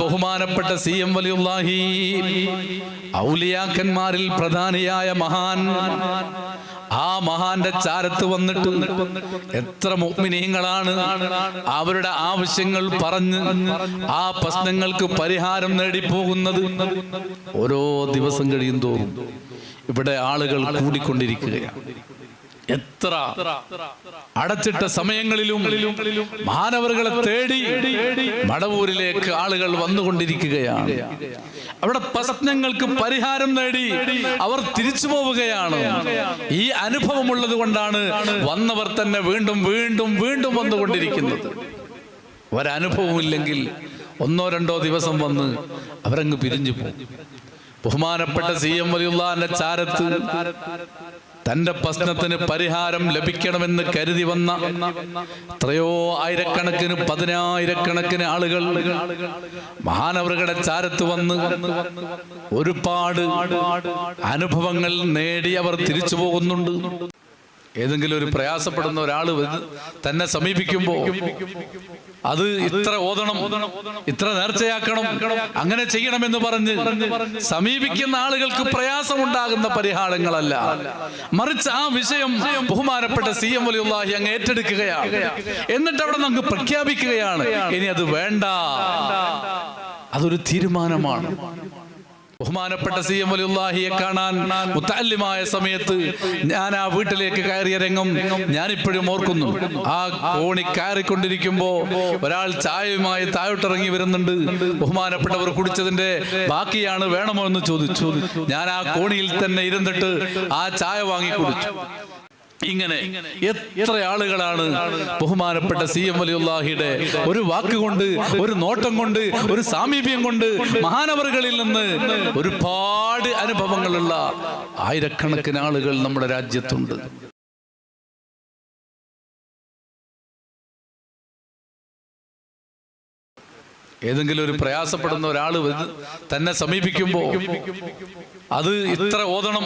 ബഹുമാനപ്പെട്ട C M വലിയുല്ലാഹി ഔലിയാക്കന്മാരിൽ പ്രധാനിയായ മഹാൻ. ആ മഹാന്റെ ചാരത്ത് വന്നിട്ട് എത്ര മുഗ്മിനീങ്ങളാണ് അവരുടെ ആവശ്യങ്ങൾ പറഞ്ഞ് ആ പ്രശ്നങ്ങൾക്ക് പരിഹാരം നേടിപ്പോകുന്നത് ഓരോ ദിവസം കഴിയും തോറും ഇവിടെ ആളുകൾ കൂടിക്കൊണ്ടിരിക്കുകയാണ്. എത്ര അടച്ചിട്ട സമയങ്ങളിലും മാനവറുകളെ തേടി മടവൂരിലേക്ക് ആളുകൾ വന്നുകൊണ്ടിരിക്കുകയാണ്. അവിടെ പ്രശ്നങ്ങൾക്ക് പരിഹാരം നേടി അവർ തിരിച്ചു പോവുകയാണ്. ഈ അനുഭവമുള്ളത് കൊണ്ടാണ് വന്നവർ തന്നെ വീണ്ടും വീണ്ടും വീണ്ടും വന്നുകൊണ്ടിരിക്കുന്നത്. ഒരനുഭവമില്ലെങ്കിൽ ഒന്നോ രണ്ടോ ദിവസം വന്ന് അവരങ്ങ് പിരിഞ്ഞു പോകും. ബഹുമാനപ്പെട്ട സി എം വലിയുള്ളാന്റെ ചാരത്ത് തന്റെ പ്രശ്നത്തിന് പരിഹാരം ലഭിക്കണമെന്ന് കരുതി വന്ന എത്രയോ ആയിരക്കണക്കിന് പതിനായിരക്കണക്കിന് ആളുകൾ മഹാനവറുകളുടെ ചാരത്ത് വന്ന് ഒരുപാട് അനുഭവങ്ങൾ നേടി അവർ തിരിച്ചു പോകുന്നുണ്ട്. ഏതെങ്കിലും ഒരു പ്രയാസപ്പെടുന്ന ഒരാൾ തന്നെ സമീപിക്കുമ്പോൾ അത് ഇത്ര ഓതണം ഇത്ര നേർച്ചയാക്കണം അങ്ങനെ ചെയ്യണമെന്ന് പറഞ്ഞ് സമീപിക്കുന്ന ആളുകൾക്ക് പ്രയാസമുണ്ടാകുന്ന പരിഹാരങ്ങളല്ല. മറിച്ച് ആ വിഷയം ബഹുമാനപ്പെട്ട സി എം വലിയുള്ളാഹി അങ്ങ് ഏറ്റെടുക്കുകയാണ്. എന്നിട്ട് അവിടെ നമുക്ക് പ്രഖ്യാപിക്കുകയാണ്. ഇനി അത് വേണ്ട. അതൊരു തീരുമാനമാണ്. ബഹുമാനപ്പെട്ട സി എം വലിയുള്ളാഹിയെ കാണാൻ മുത്തല്യമായ സമയത്ത് ഞാൻ ആ വീട്ടിലേക്ക് കയറിയ രംഗം ഞാൻ ഇപ്പോഴും ഓർക്കുന്നു. ആ കോണി കയറിക്കൊണ്ടിരിക്കുമ്പോ ഒരാൾ ചായയുമായി താഴോട്ടിറങ്ങി വരുന്നുണ്ട്. ബഹുമാനപ്പെട്ടവർ കുടിച്ചതിന്റെ ബാക്കിയാണ് വേണമോ എന്ന് ചോദിച്ചു. ഞാൻ ആ കോണിയിൽ തന്നെ ഇരുന്നിട്ട് ആ ചായ വാങ്ങി കുടിച്ചു ഇങ്ങനെ എത്ര ആളുകളാണ് ബഹുമാനപ്പെട്ട സി എം അലിയുല്ലാഹിയുടെ ഒരു വാക്കുകൊണ്ട് ഒരു നോട്ടം കൊണ്ട് ഒരു സാമീപ്യം കൊണ്ട് മഹാനവറുകളിൽ നിന്ന് ഒരുപാട് അനുഭവങ്ങളുള്ള ആയിരക്കണക്കിന് ആളുകൾ നമ്മുടെ രാജ്യത്തുണ്ട്. ഏതെങ്കിലും ഒരു പ്രയാസപ്പെടുന്ന ഒരാൾ തന്നെ സമീപിക്കുമ്പോൾ അത് ഇത്ര ഓതണം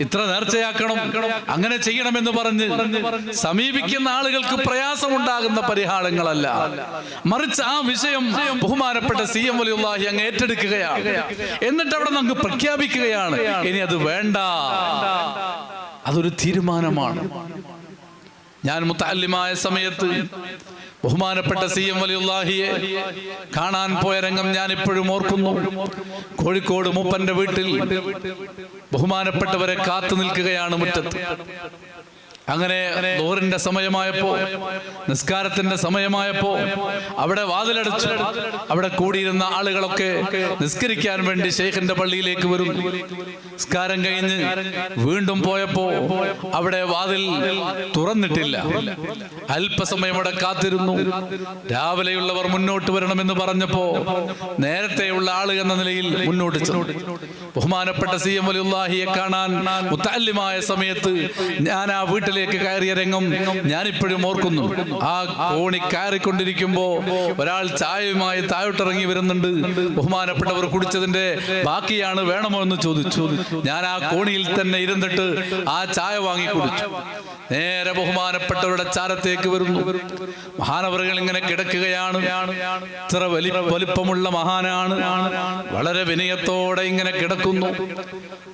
ഇത്ര നേർച്ചയാക്കണം അങ്ങനെ ചെയ്യണമെന്ന് പറഞ്ഞ് സമീപിക്കുന്ന ആളുകൾക്ക് പ്രയാസമുണ്ടാകുന്ന പരിഹാരങ്ങളല്ല. മറിച്ച് ആ വിഷയം ബഹുമാനപ്പെട്ട സി എം വലിയുള്ളാഹി അങ്ങ് ഏറ്റെടുക്കുകയാണ്. എന്നിട്ട് അവിടെ നമുക്ക് പ്രഖ്യാപിക്കുകയാണ്. ഇനി അത് വേണ്ട. അതൊരു തീരുമാനമാണ്. ഞാൻ മുത്താലിമായ സമയത്ത് ബഹുമാനപ്പെട്ട സി എം വലിയുള്ളാഹിയെ കാണാൻ പോയ രംഗം ഞാൻ ഇപ്പോഴും ഓർക്കുന്നു. കോഴിക്കോട് മൂപ്പന്റെ വീട്ടിൽ ബഹുമാനപ്പെട്ടവരെ കാത്തു നിൽക്കുകയാണ് മുറ്റത്ത്. അങ്ങനെ ദോറിന്റെ സമയമായപ്പോ നിസ്കാരത്തിന്റെ സമയമായപ്പോ അവിടെ വാതിലടച്ച് അവിടെ കൂടിയിരുന്ന ആളുകളൊക്കെ നിസ്കരിക്കാൻ വേണ്ടി ഷെയ്ഖിന്റെ പള്ളിയിലേക്ക് വരും. നിസ്കാരം കഴിഞ്ഞ് വീണ്ടും പോയപ്പോ അവിടെ വാതിൽ തുറന്നിട്ടില്ല. അല്പസമയം അവിടെ കാത്തിരുന്നു. രാവിലെയുള്ളവർ മുന്നോട്ട് വരണമെന്ന് പറഞ്ഞപ്പോ നേരത്തെയുള്ള ആൾ എന്ന നിലയിൽ മുന്നോട്ട് ചെന്നു. ബഹുമാനപ്പെട്ട സി എം വലിയുള്ളാഹിയെ കാണാൻ മുത്താല്യമായ സമയത്ത് ഞാൻ ആ വീട്ടിലേക്ക് കയറിയ രംഗം ഞാൻ ഇപ്പോഴും ഓർക്കുന്നു. ആ കോണി കയറിക്കൊണ്ടിരിക്കുമ്പോ ഒരാൾ ചായയുമായി താഴോട്ടിറങ്ങി വരുന്നുണ്ട്. ബഹുമാനപ്പെട്ടവർ കുടിച്ചതിന്റെ ബാക്കിയാണ് വേണമോ എന്ന് ചോദിച്ചു. ഞാൻ ആ കോണിയിൽ തന്നെ ഇരുന്നിട്ട് ആ ചായ വാങ്ങി കുടിച്ചു. നേരെ ബഹുമാനപ്പെട്ടവരുടെ ചാരത്തേക്ക് വരുന്നു. മഹാനവറുകൾ ഇങ്ങനെ കിടക്കുകയാണ്. ഇത്ര വലി വലിപ്പമുള്ള മഹാനാണ്. വളരെ വിനയത്തോടെ ഇങ്ങനെ കിടക്കുന്നു.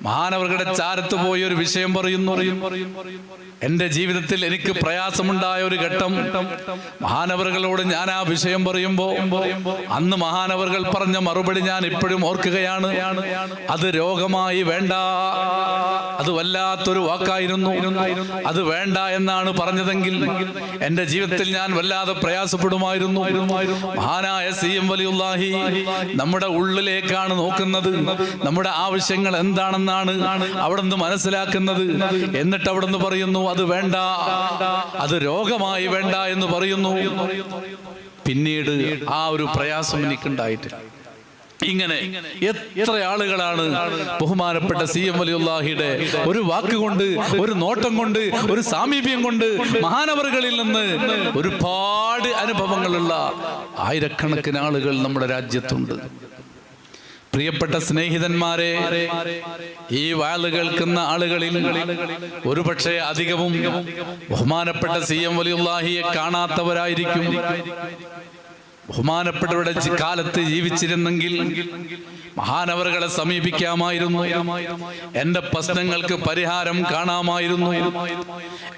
മഹാനവറുകളുടെ ചാരത്ത് പോയി ഒരു വിഷയം പറയുന്നു. എന്റെ ജീവിതത്തിൽ എനിക്ക് പ്രയാസമുണ്ടായ ഒരു ഘട്ടം. മഹാനവറുകളോട് ഞാൻ ആ വിഷയം പറയുമ്പോൾ അന്ന് മഹാനവറുകൾ പറഞ്ഞ മറുപടി ഞാൻ ഇപ്പോഴും ഓർക്കുകയാണ്. അത് രോഗമായി വേണ്ട. അത് വല്ലാത്തൊരു വാക്കായിരുന്നു. അത് വേണ്ട എന്നാണ് പറഞ്ഞതെങ്കിൽ എന്റെ ജീവിതത്തിൽ ഞാൻ വല്ലാതെ പ്രയാസപ്പെടുമായിരുന്നു. മഹാനായ സി എം വലിയുല്ലാഹി നമ്മുടെ ഉള്ളിലേക്കാണ് നോക്കുന്നത്. നമ്മുടെ ആവശ്യങ്ങൾ എന്താണെന്നാണ് അവിടെ നിന്ന് മനസ്സിലാക്കുന്നത്. എന്നിട്ട് അവിടെ നിന്ന് പറയുന്നു അത് വേണ്ട. അത് രോഗമായി വേണ്ട എന്ന് പറയുന്നു. പിന്നീട് ആ ഒരു പ്രയാസം എനിക്കുണ്ടായിട്ടില്ല. ഇങ്ങനെ എത്ര ആളുകളാണ് ബഹുമാനപ്പെട്ട സി എം വലിയുള്ളാഹിയുടെ ഒരു വാക്കുകൊണ്ട് ഒരു നോട്ടം കൊണ്ട് ഒരു സാമീപ്യം കൊണ്ട് മഹാനവറുകളിൽ നിന്ന് ഒരുപാട് അനുഭവങ്ങളുള്ള ആയിരക്കണക്കിന് ആളുകൾ നമ്മുടെ രാജ്യത്തുണ്ട്. പ്രിയപ്പെട്ട സ്നേഹിതന്മാരെ ഈ വാൾ കേൾക്കുന്ന ആളുകളിൽ ഒരുപക്ഷെ അധികവും ബഹുമാനപ്പെട്ട സി എം വലിയുള്ളാഹിയെ കാണാത്തവരായിരിക്കും. ബഹുമാനപ്പെട്ടവരുടെ കാലത്ത് ജീവിച്ചിരുന്നെങ്കിൽ മഹാനവറുകളെ സമീപിക്കാമായിരുന്നു. എന്റെ പ്രശ്നങ്ങൾക്ക് പരിഹാരം കാണാമായിരുന്നു.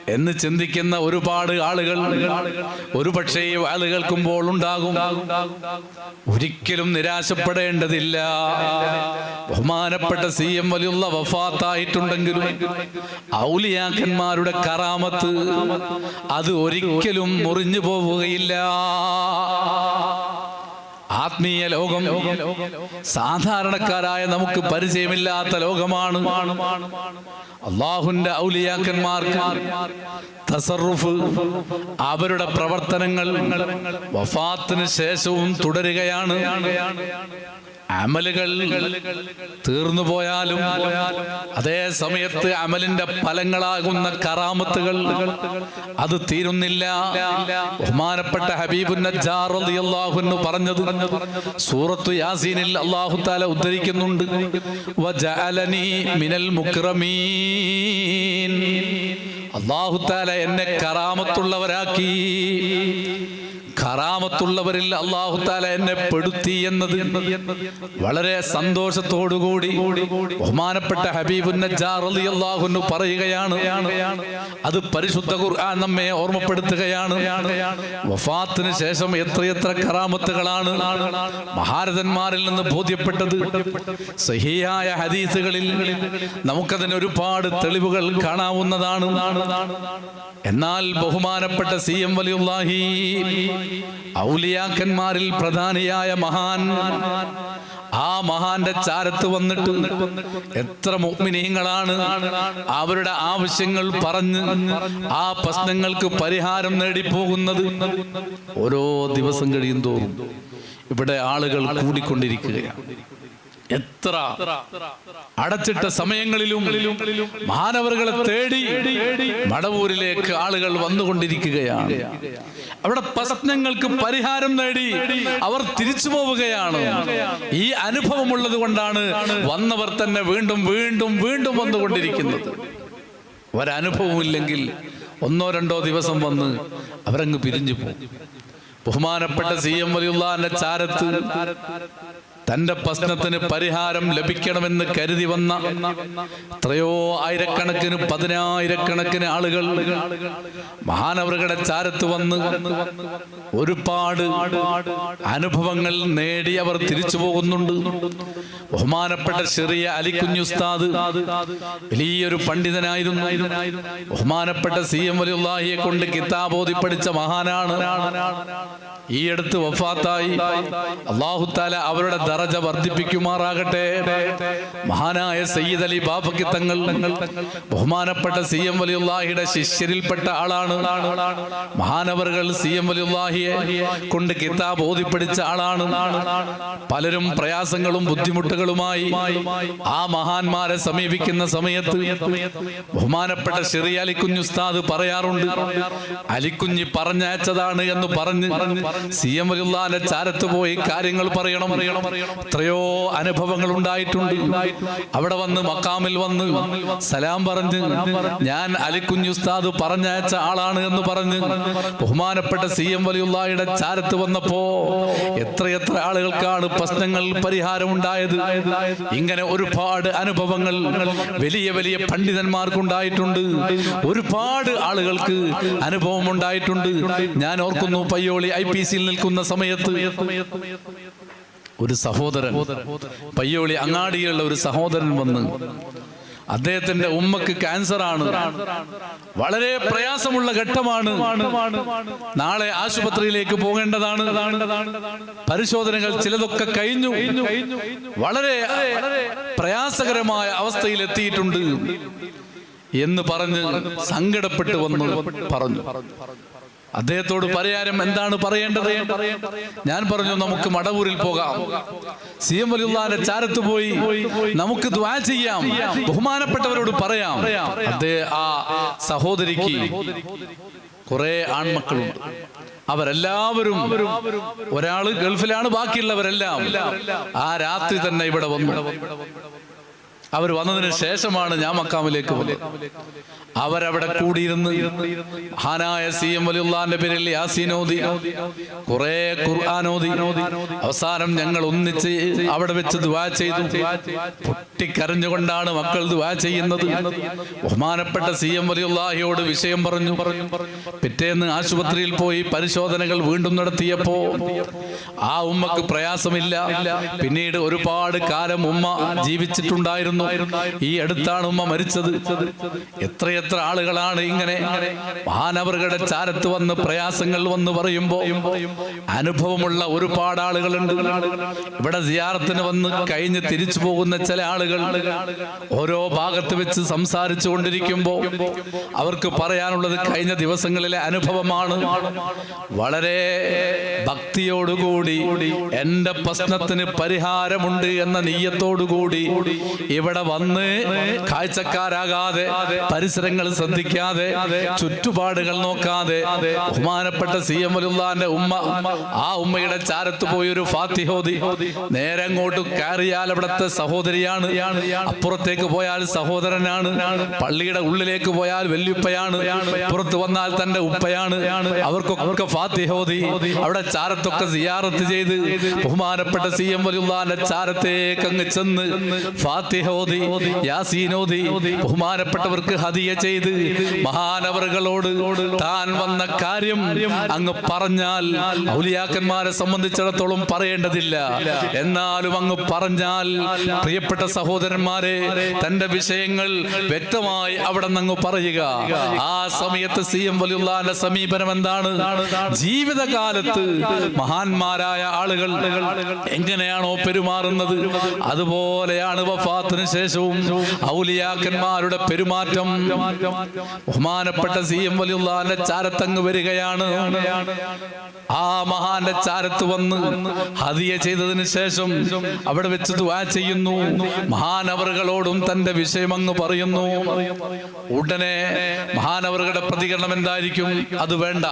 എന്ന് ചിന്തിക്കുന്ന ഒരുപാട് ആളുകൾ ഒരുപക്ഷെ വാൽ ഉണ്ടാകും. ഒരിക്കലും നിരാശപ്പെടേണ്ടതില്ല. ബഹുമാനപ്പെട്ട സി എം വലിയുള്ള വഫാത്തായിട്ടുണ്ടെങ്കിലും ഔലിയാക്കന്മാരുടെ കറാമത്ത് അത് ഒരിക്കലും മുറിഞ്ഞു പോവുകയില്ല. ആത്മീയ ലോകം സാധാരണക്കാരായ നമുക്ക് പരിചയമില്ലാത്ത ലോകമാണ്. അള്ളാഹുന്റെ ഔലിയാക്കന്മാർക്ക് തസറുഫ് അവരുടെ പ്രവർത്തനങ്ങൾ വഫാത്തിന് ശേഷവും തുടരുകയാണ്. അമലുകൾ തീർന്നു പോയാലും അതേ സമയത്ത് അമലിന്റെ ഫലങ്ങളാകുന്ന കറാമത്തുകൾ അത് തീരുന്നില്ല. ബഹുമാനപ്പെട്ട അൻഹു പറഞ്ഞത് സൂറത്തു യാസീനിൽ അള്ളാഹു താല ഉദ്ധരിക്കുന്നുണ്ട്. അള്ളാഹു മിനൽ അല്ലാഹു തആല എന്നെ കറാമത്തുള്ളവരാക്കി. കറാമത്തുള്ളവരിൽ അള്ളാഹു താല എന്നെ പെടുത്തി എന്നത് വളരെ സന്തോഷത്തോടുകൂടി ബഹുമാനപ്പെട്ട ഹബീബുൻ പറയുകയാണ്. അത് പരിശുദ്ധ ഖുർആൻ നമ്മെ ഓർമ്മപ്പെടുത്തുകയാണ്. വഫാത്തിന് ശേഷം എത്രയെത്ര കറാമത്തുകളാണ് മഹാരഥന്മാരിൽ നിന്ന് ബോധ്യപ്പെട്ടത്. സഹിയായ ഹദീസുകളിൽ നമുക്കതിന് ഒരുപാട് തെളിവുകൾ കാണാവുന്നതാണ്. എന്നാൽ ബഹുമാനപ്പെട്ട സി എം വലിയുല്ലാഹി ഔലിയാക്കന്മാരിൽ പ്രധാനിയായ മഹാൻ. ആ മഹാന്റെ ചാരത്ത് വന്നിട്ട് എത്ര മുഗ്മിനീങ്ങളാണ് അവരുടെ ആവശ്യങ്ങൾ പറഞ്ഞ് ആ പ്രശ്നങ്ങൾക്ക് പരിഹാരം നേടിപ്പോകുന്നത് ഓരോ ദിവസം കഴിയും തോറും ഇവിടെ ആളുകൾ കൂടിക്കൊണ്ടിരിക്കുകയാണ്. എത്ര അടച്ചിട്ട സമയങ്ങളിലും മാനവറുകളെ തേടി മടവൂരിലേക്ക് ആളുകൾ വന്നുകൊണ്ടിരിക്കുകയാണ്. അവിടെ പ്രശ്നങ്ങൾക്ക് പരിഹാരം നേടി അവർ തിരിച്ചു പോവുകയാണ്. ഈ അനുഭവമുള്ളത് കൊണ്ടാണ് വന്നവർ തന്നെ വീണ്ടും വീണ്ടും വീണ്ടും വന്നുകൊണ്ടിരിക്കുന്നത്. ഒരനുഭവമില്ലെങ്കിൽ ഒന്നോ രണ്ടോ ദിവസം വന്ന് അവരങ്ങ് പിരിഞ്ഞു പോകും. ബഹുമാനപ്പെട്ട സി എം വലിയുള്ള ചാരത്ത് തന്റെ പ്രശ്നത്തിന് പരിഹാരം ലഭിക്കണമെന്ന് കരുതി വന്ന എത്രയോ ആയിരക്കണക്കിന് പതിനായിരക്കണക്കിന് ആളുകൾ മഹാനവറുകളുടെ ചാരത്ത് വന്ന് ഒരുപാട് അനുഭവങ്ങൾ നേടി അവർ തിരിച്ചു പോകുന്നുണ്ട്. ബഹുമാനപ്പെട്ട ചെറിയ അലിക്കുഞ്ഞുസ്താദ് വലിയൊരു പണ്ഡിതനായിരുന്നു. ബഹുമാനപ്പെട്ട സി എം വലിയുള്ളാഹിയെ കൊണ്ട് കിതാബോധി പഠിച്ച മഹാനാണ്. ഈ അടുത്ത് വഫാത്തായി. അള്ളാഹുത്താല അവരുടെ ദറജ വർദ്ധിപ്പിക്കുമാറാകട്ടെ. മഹാനായ സയ്യിദ് അലി ബാബക്കി തങ്ങൾ ബഹുമാനപ്പെട്ട സി എം വലിയുള്ളാഹിയുടെ ശിഷ്യരിൽപ്പെട്ട ആളാണ്. മഹാനവറുകൾ സി എം വലിയുള്ളാഹിയെ കൊണ്ട് കിതാബ് ഓതിപ്പിടിച്ച ആളാണ്. പലരും പ്രയാസങ്ങളും ബുദ്ധിമുട്ടുകളുമായി ആ മഹാന്മാരെ സമീപിക്കുന്ന സമയത്ത് ബഹുമാനപ്പെട്ട ഷെറി അലിക്കുഞ്ഞു ഉസ്താദ് പറയാറുണ്ട് അലിക്കുഞ്ഞി പറഞ്ഞയച്ചതാണ് എന്ന് പറഞ്ഞ് സി എം വലിയുള്ളാന്റെ ചാരത്ത് പോയി കാര്യങ്ങൾ പറയണം. എത്രയോ അനുഭവങ്ങൾ ഉണ്ടായിട്ടുണ്ട്. അവിടെ വന്ന് മക്കാമിൽ വന്ന് സലാം പറഞ്ഞ് ഞാൻ അലിക്കുഞ്ഞ് ഉസ്താദ് പറഞ്ഞയച്ച ആളാണ് എന്ന് പറഞ്ഞ് ബഹുമാനപ്പെട്ട സി എം വലിയുള്ളായുടെ ചാരത്ത് വന്നപ്പോ എത്രയെത്ര ആളുകൾക്കാണ് പ്രശ്നങ്ങൾ പരിഹാരമുണ്ടായത്. ഇങ്ങനെ ഒരുപാട് അനുഭവങ്ങൾ വലിയ വലിയ പണ്ഡിതന്മാർക്കുണ്ടായിട്ടുണ്ട്. ഒരുപാട് ആളുകൾക്ക് അനുഭവം ഉണ്ടായിട്ടുണ്ട് ഞാൻ ഓർക്കുന്നു പയ്യോളി ഐ പി സിയിൽ നിൽക്കുന്ന സമയത്ത് ഒരു സഹോദരൻ പയ്യോളി അങ്ങാടിയിലുള്ള ഒരു സഹോദരൻ വന്ന് അദ്ദേഹത്തിന്റെ ഉമ്മക്ക് ക്യാൻസർ ആണ് വളരെ പ്രയാസമുള്ള ഘട്ടമാണ്. നാളെ ആശുപത്രിയിലേക്ക് പോകേണ്ടതാണ്. പരിശോധനകൾ ചിലതൊക്കെ കഴിഞ്ഞു. വളരെ പ്രയാസകരമായ അവസ്ഥയിൽ എത്തിയിട്ടുണ്ട് എന്ന് പറഞ്ഞ് സങ്കടപ്പെട്ട് വന്നു പറഞ്ഞു. അദ്ദേഹത്തോട് പരിഹാരം എന്താണ് പറയേണ്ടത്? ഞാൻ പറഞ്ഞു നമുക്ക് മടവൂരിൽ പോകാം. സി എം വലിയുള്ളാന്റെ ചാരത്ത് പോയി നമുക്ക് ദ്വാ ചെയ്യാം. ബഹുമാനപ്പെട്ടവരോട് പറയാം. അദ്ദേഹം ആ സഹോദരിക്ക് കുറെ ആൺമക്കളുണ്ട്. അവരെല്ലാവരും ഒരാൾ ഗൾഫിലാണ് ബാക്കിയുള്ളവരെല്ലാം ആ രാത്രി തന്നെ ഇവിടെ വന്നു. അവർ വന്നതിന് ശേഷമാണ് ഞാൻ മക്കാമിലേക്ക് അവരവിടെ കൂടിയിരുന്ന് ഹാനായ സി എം വലിയുള്ളാന്റെ പേരിൽ യാസീനോദി കുറെ ഖുർആാനോദി അവസാനം ഞങ്ങൾ ഒന്നിച്ച് അവിടെ വെച്ച് ദുവാ ചെയ്തു. പൊട്ടിക്കരഞ്ഞുകൊണ്ടാണ് മക്കൾ ദുവാ ചെയ്യുന്നത്. ബഹുമാനപ്പെട്ട സി എം വലിയുള്ളാഹിയോട് വിഷയം പറഞ്ഞു. പിറ്റേന്ന് ആശുപത്രിയിൽ പോയി പരിശോധനകൾ വീണ്ടും നടത്തിയപ്പോ ആ ഉമ്മക്ക് പ്രയാസമില്ല. പിന്നീട് ഒരുപാട് കാലം ഉമ്മ ജീവിച്ചിട്ടുണ്ടായിരുന്നു. ഈ അടുത്താണ് ഉമ്മ മരിച്ചത്. എത്രയെത്ര ആളുകളാണ് ഇങ്ങനെ മഹാനവറുകളുടെ ചാരത്ത് വന്ന് പ്രയാസങ്ങൾ വന്ന് പറയുമ്പോ അനുഭവമുള്ള ഒരുപാട് ആളുകളുണ്ട്. ഇവിടെ സിയാറത്തിന് വന്ന് കഴിഞ്ഞ് തിരിച്ചു പോകുന്ന ചില ആളുകൾ ഓരോ ഭാഗത്ത് വെച്ച് സംസാരിച്ചു കൊണ്ടിരിക്കുമ്പോ അവർക്ക് പറയാനുള്ളത് കഴിഞ്ഞ ദിവസങ്ങളിലെ അനുഭവമാണ്. വളരെ ഭക്തിയോടുകൂടി എന്റെ പ്രശ്നത്തിന് പരിഹാരമുണ്ട് എന്ന നീയത്തോടുകൂടി ഇവിടെ വന്ന് കാഴ്ചക്കാരാകാതെ പരിസരങ്ങൾ ശ്രദ്ധിക്കാതെ ചുറ്റുപാടുകൾ നോക്കാതെ ബഹുമാനപ്പെട്ട സി എം അലുല്ലാന്റെ ഉമ്മ ആ ഉമ്മയുടെ ചാരത്ത് പോയി ഒരു ഫാത്തിഹോദി. നേരെ അങ്ങോട്ട് കയറിയാൽ അവിടുത്തെ സഹോദരിയാണ്. അപ്പുറത്തേക്ക് പോയാൽ സഹോദരനാണ്. പള്ളിയുടെ ഉള്ളിലേക്ക് പോയാൽ വല്യുപ്പയാണ്. പുറത്ത് വന്നാൽ തന്റെ ഉപ്പയാണ്. അവർക്കൊക്കെ ഫാത്തിഹോദി. അവിടെ ചാരത്തൊക്കെ സിയാറത്ത് ചെയ്ത് ബഹുമാനപ്പെട്ട സി എം അലുല്ലാന്റെ ചാരത്തേക്ക് അങ്ങ് ചെന്ന് ഫാത്തിഹോദി യാസീനോദി ബഹുമാനപ്പെട്ടവർക്ക് ഹദിയ ചെയ്ത് മഹാനവറുകളോട് താൻ വന്ന കാര്യം അങ്ങ് പറഞ്ഞാൽ ഔലിയാക്കന്മാരെ സംബന്ധിച്ചിടത്തോളം പറയേണ്ടതില്ല. എന്നാലും അങ്ങ് പറഞ്ഞാൽ പ്രിയപ്പെട്ട സഹോദരന്മാരെ തന്റെ വിഷയങ്ങൾ വ്യക്തമായി അവിടെ നിന്ന് അങ്ങ് പറയുക. ആ സമയത്ത് സി എം വലിയുള്ളാന്റെ സമീപനം എന്താണ്? ജീവിതകാലത്ത് മഹാന്മാരായ ആളുകൾ എങ്ങനെയാണോ പെരുമാറുന്നത്? അതുപോലെയാണ് വഫാത്തിന് ശേഷവും ഔലിയാക്കന്മാരുടെ പെരുമാറ്റം. ബഹുമാനപ്പെട്ട സി എം വലിയുള്ള ചാരത്തങ്ങ് വരികയാണ്. ആ മഹാന്റെ ചാരത്ത് വന്ന് ഹദിയ ചെയ്തതിന് ശേഷം അവിടെ വെച്ച് ദുവാ ചെയ്യുന്നു. മഹാനവറുകളോടും തന്റെ വിഷയം അങ്ങ് പറയുന്നു. ഉടനെ മഹാനവറുകളുടെ പ്രതികരണം എന്തായിരിക്കും? അത് വേണ്ട.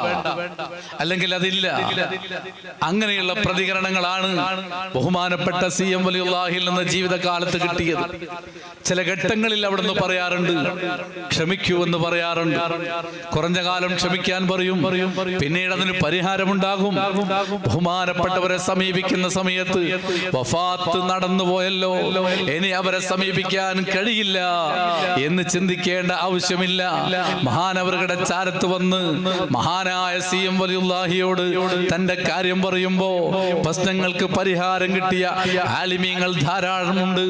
അല്ലെങ്കിൽ അതില്ല. അങ്ങനെയുള്ള പ്രതികരണങ്ങളാണ് ബഹുമാനപ്പെട്ട സി എം വലിയുള്ളാഹിൽ നിന്ന് ജീവിതകാലത്ത് കിട്ടിയത്. ചില ഘട്ടങ്ങളിൽ അവിടുന്ന് പറയാറുണ്ട് ക്ഷമിക്കൂ എന്ന് പറയാറുണ്ട്. കുറഞ്ഞ കാലം ക്ഷമിക്കാൻ പറയും. പിന്നീട് അതിന് പരിഹാരമുണ്ടാകും. ബഹുമാനപ്പെട്ടവരെ സമീപിക്കുന്ന സമയത്ത് വഫാത്ത് നടന്നു പോയല്ലോ ഇനി അവരെ സമീപിക്കാൻ കഴിയില്ല എന്ന് ചിന്തിക്കേണ്ട ആവശ്യമില്ല. മഹാനവരുടെ ചാരത്ത് വന്ന് മഹാനായ സി എം വലിയുള്ളാഹിയോട് തന്റെ കാര്യം പറയുമ്പോ പ്രശ്നങ്ങൾക്ക് പരിഹാരം കിട്ടിയ ആലിമീങ്ങൾ ധാരാളമുണ്ട്.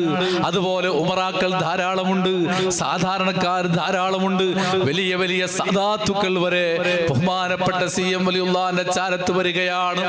അതുപോലെ ഉമറാക്കൾ ധാരാളമുണ്ട് സാധാരണക്കാർ ധാരാളമുണ്ട്. വലിയ വലിയ സദാത്തുക്കൾ വരെ ബഹുമാനപ്പെട്ട സി എം വലിയുള്ളാന്റെ ചാരത്ത് വരികയാണ്.